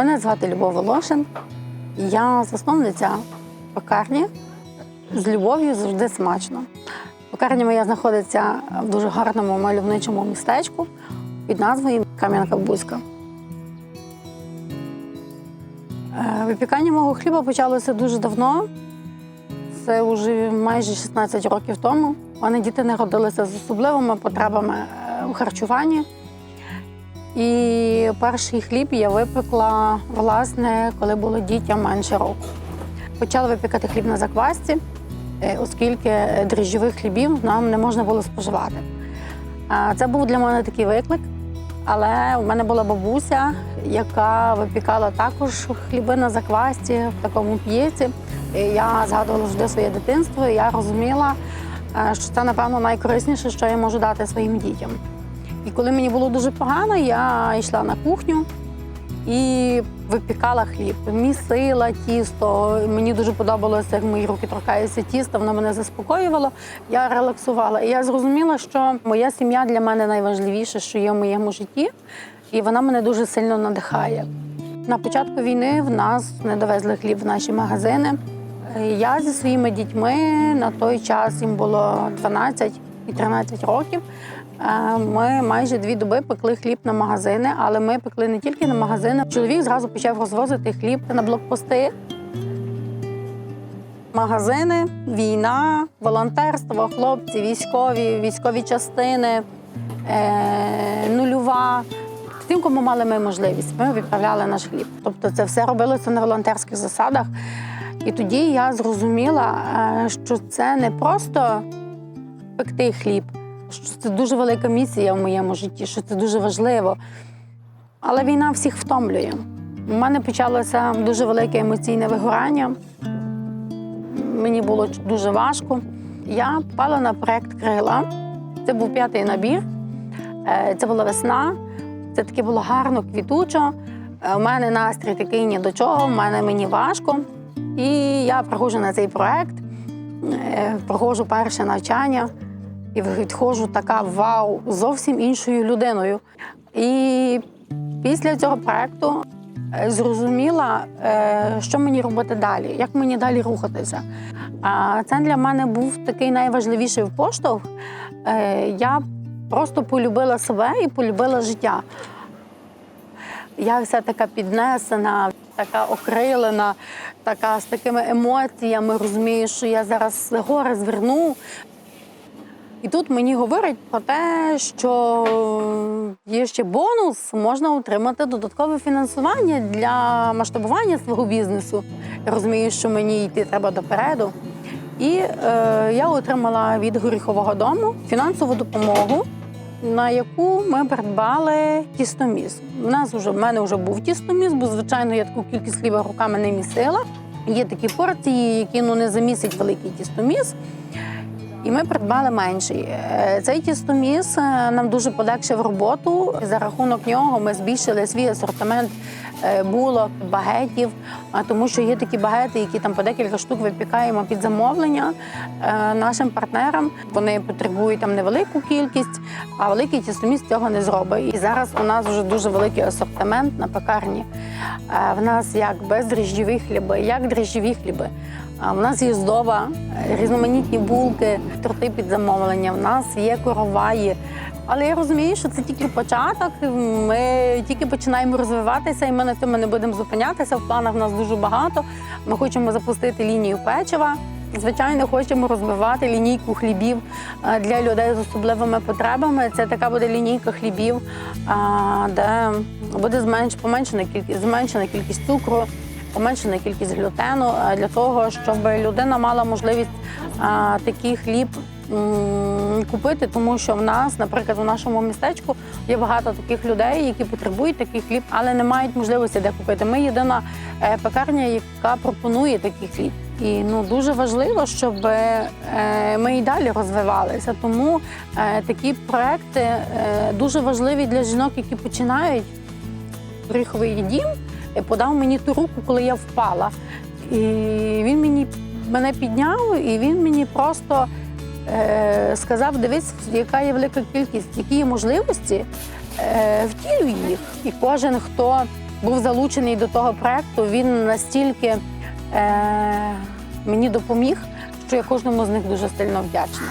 Мене звати Любов Волошин. Я засновниця пекарні. З любов'ю завжди смачно. Пекарня моя знаходиться в дуже гарному мальовничому містечку під назвою Кам'янка Бузька. Е, Випікання мого хліба почалося дуже давно. Це вже майже 16 років тому. У мене діти народилися з особливими потребами е, у харчуванні. І перший хліб я випекла, власне, коли було дітям менше року. Почала випікати хліб на заквасці, е, оскільки дріжджових хлібів нам не можна було споживати. Це був для мене такий виклик, але у мене була бабуся, яка випікала також хліби на заквасці в такому п'єці. Я згадувала завжди своє дитинство, і я розуміла, е, що це, напевно, найкорисніше, що я можу дати своїм дітям. І коли мені було дуже погано, я йшла на кухню і випікала хліб, місила тісто. Мені дуже подобалося, як мої руки торкаються тіста, воно мене заспокоювало. Я релаксувала. І я зрозуміла, що моя сім'я для мене найважливіше, що є в моєму житті, і вона мене дуже сильно надихає. На початку війни в нас не довезли хліб в наші магазини. Я зі своїми дітьми на той час їм було 12 і 13 років. Е, Ми майже дві доби пекли хліб на магазини, але ми пекли не тільки на магазини. Чоловік зразу почав розвозити хліб на блокпости. Магазини, війна, волонтерство, хлопці, військові, військові частини, е, нульова. Тим, кому мали ми можливість, ми відправляли наш хліб. Тобто це все робилося на волонтерських засадах. І тоді я зрозуміла, е, що це не просто пекти хліб, що це дуже велика місія в моєму житті, що це дуже важливо. Але війна всіх втомлює. У мене почалося дуже велике емоційне вигорання. Мені було дуже важко. Я попала на проект Крила. Це був п'ятий набір. Е, Це була весна. Це таке було гарно, квітучо. Е, У мене настрій такий ні до чого, в мене мені важко. І я приходжу на цей проект, е, проходжу перше навчання і відходжу така вау, зовсім іншою людиною. І після цього проекту е, зрозуміла, е, що мені робити далі, як мені далі рухатися. А це для мене був такий найважливіший поштовх. Е, Я просто полюбила себе і полюбила життя. Я вся така піднесена, така окрилена, така з такими емоціями, розумію, що я зараз гори зверну. І тут мені говорять про те, що є ще бонус, можна отримати додаткове фінансування для масштабування свого бізнесу. Я розумію, що мені йти треба допереду. І е, я отримала від горіхового дому фінансову допомогу, на яку ми придбали тістоміс. У нас вже в мене вже був тістоміс, бо звичайно я таку кількість хліба руками не місила. Є такі порції, які ну не замісить великий тістоміс. І ми придбали менший. Е, Цей тістоміс е, нам дуже полегшив роботу. За рахунок нього ми збільшили свій асортимент булок, багетів, а тому що є такі багети, які там по декілька штук випікаємо під замовлення е, нашим партнерам. Вони потребують там невелику кількість, а великий тістоміс цього не зробить. І зараз у нас вже дуже великий асортимент на пекарні. Е, В нас як бездріжджові хліби, як дріжджові хліби. В нас є здоба, е, різноманітні булки, торти під замовлення. В нас є короваї. Але я розумію, що це тільки початок. Ми тільки починаємо розвиватися, і ми на цьому не будемо зупинятися. В планах в нас дуже багато. Ми хочемо запустити лінію печива. Звичайно, хочемо розвивати лінійку хлібів е, для людей з особливими потребами. Це така буде лінійка хлібів, де буде зменш, кількість, зменшена кількість цукру, поменшена кількість глютену е, для того, щоб людина мала можливість такий хліб купити, тому що в нас, наприклад, у нашому містечку є багато таких людей, які потребують такий хліб, але не мають можливості де купити. Ми єдина е, пекарня, яка пропонує такий хліб. І ну дуже важливо, щоб е, ми і далі розвивалися. Тому е, такі проекти дуже важливі для жінок, які починають горіховий дім подав мені ту руку, коли я впала. І він мені мене підняв, і він мені просто сказав: дивись, яка є велика кількість, які є можливості, е, втілюй їх. І кожен, хто був залучений до того проекту. Він настільки е, мені допоміг, що я кожному з них дуже сильно вдячна.